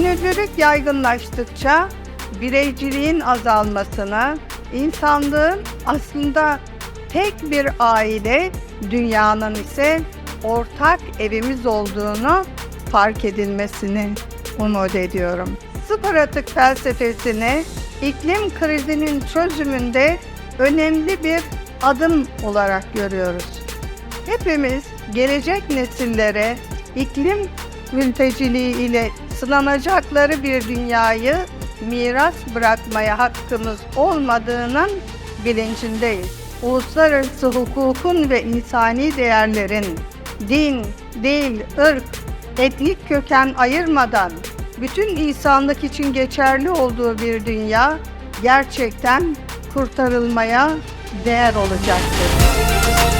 Teknolojik yaygınlaştıkça bireyciliğin azalmasını, insanlığın aslında tek bir aile, dünyanın ise ortak evimiz olduğunu fark edilmesini umut ediyorum. Sıfır atık felsefesini iklim krizinin çözümünde önemli bir adım olarak görüyoruz. Hepimiz gelecek nesillere iklim mülteciliği ile sınanacakları bir dünyayı miras bırakmaya hakkımız olmadığının bilincindeyiz. Uluslararası hukukun ve insani değerlerin din, dil, ırk, etnik köken ayırmadan bütün insanlık için geçerli olduğu bir dünya gerçekten kurtarılmaya değer olacaktır.